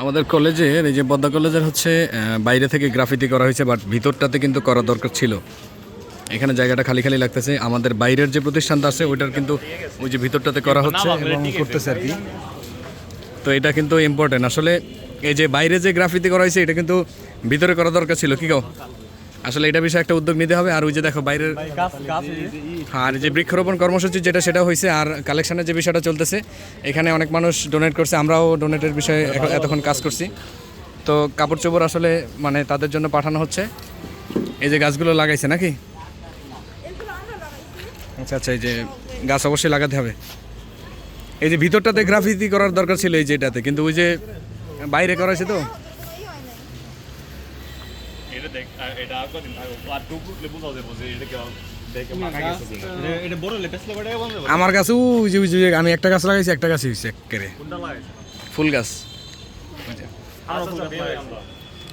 আমাদের কলেজে এই যে পদ্মা কলেজের হচ্ছে বাইরে থেকে গ্রাফিতি করা হয়েছে বাট ভিতরটাতে কিন্তু করা দরকার ছিল। এখানে জায়গাটা খালি খালি লাগতেছে। আমাদের বাইরের যে প্রতিষ্ঠানটা আছে ওইটার কিন্তু ওই যে ভিতরটাতে করা হচ্ছে এবং করতেছে আর কি। তো এটা কিন্তু ইম্পর্টেন্ট আসলে এই যে বাইরে যে গ্রাফিতি করা হয়েছে এটা কিন্তু ভিতরে করা দরকার ছিল। কি কও? আসলে এটা বিষয়ে একটা উদ্যোগ নিতে হবে। আর ওই যে দেখো বাইরের আর যে বৃক্ষরোপণ কর্মসূচি যেটা সেটা হয়েছে আর কালেকশনের যে বিষয়টা চলতেছে, এখানে অনেক মানুষ ডোনেট করছে, আমরাও ডোনেটের বিষয়ে এতক্ষণ কাজ করছি। তো কাপড় চোপড় আসলে মানে তাদের জন্য পাঠানো হচ্ছে। এই যে গাছগুলো লাগাইছে নাকি? আচ্ছা আচ্ছা এই যে গাছ অবশ্যই লাগাতে হবে। এই যে ভিতরটাতে গ্রাফিতি করার দরকার ছিল এই যে এটাতে কিন্তু ওই যে বাইরে করা হয়েছে তো। এটা দেখ এটা আর কদিন আর যে এটা কেউ দেখে আমার কাছে ওই যে আমি একটা গাছ লাগাইছি একটা গাছ হয়েছে একেবারে ফুল গাছ। ফুল গাছ আমরা।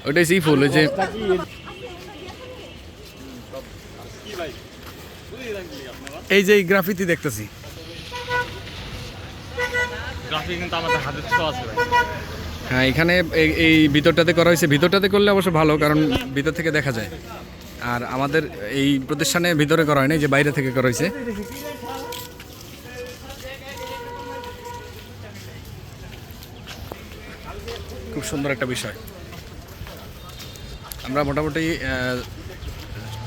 ওইটাই সেই ফুল ওই যে এই যে গ্রাফিতি দেখতেছি। গ্রাফিক কিন্তু আমাদের হাতে ছো আছে ভাই। হ্যাঁ এখানে এই- ভিতরটাতে করা হয়েছে। ভিতরটাতে করলে অবশ্য ভালো, কারণ ভিতর থেকে দেখা যায়। আর আমাদের এই প্রতিষ্ঠানে ভিতরে করা হয়নি যে বাইরে থেকে করা হয়েছে। খুব সুন্দর একটা বিষয়। আমরা মোটামুটি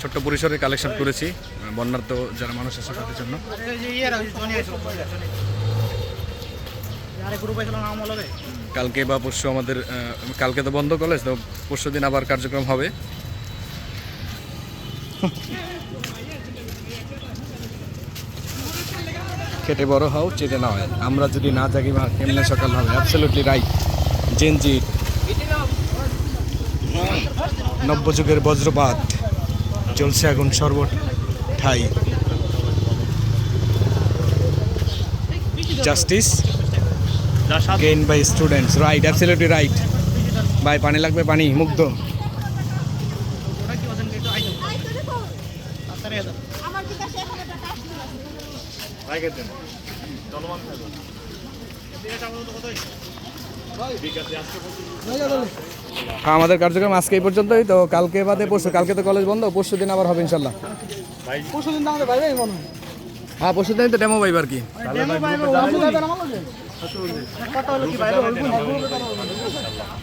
ছোট্ট পরিসরে কালেকশন করেছি বন্যার তো যারা মানুষ আছে তাদের জন্য। কালকে বা পরশু আমাদের কালকে তো বন্ধ কলেজ তো পরশু দিন আবার কার্যক্রম হবে। খেটে বড় হও চেটে না হয় আমরা যদি না জাগি বা কেমনে সকাল হবে? অ্যাবসলিউটলি রাইট জেনজি নব্যযুগের বজ্রপাত চলছে এখন সর্বট ঠাই justice gain by students right absolutely right ভাই পানি লাগবে পানি মুগ্ধ। দেন হ্যাঁ আমাদের কার্যক্রম আজকে এই পর্যন্তই। তো কালকে বাদে পরশু কালকে তো কলেজ বন্ধ পরশু দিন আবার হবে ইনশাল্লাহ। পরশু ভাই হ্যাঁ। পরশু দিন তো ডেমো পাইব আর কি।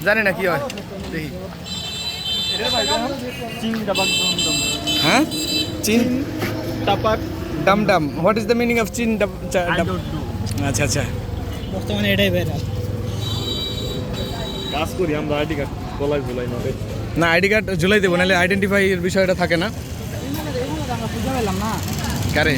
জানি না কি হয়? দেখি। হ্যাঁ? চিন? টাপাক। ডাম Dam. What is the meaning of চিন আচ্ছা আচ্ছা। বর্তমানে এটাই বের কাজ করি আমরা আইডি কার্ড গলায় ঝুলাই নবে না আইডি কার্ড ঝুলাই দেবো নাহলে আইডেন্টিফাই এর বিষয়টা থাকে না। আমরা না। কারে?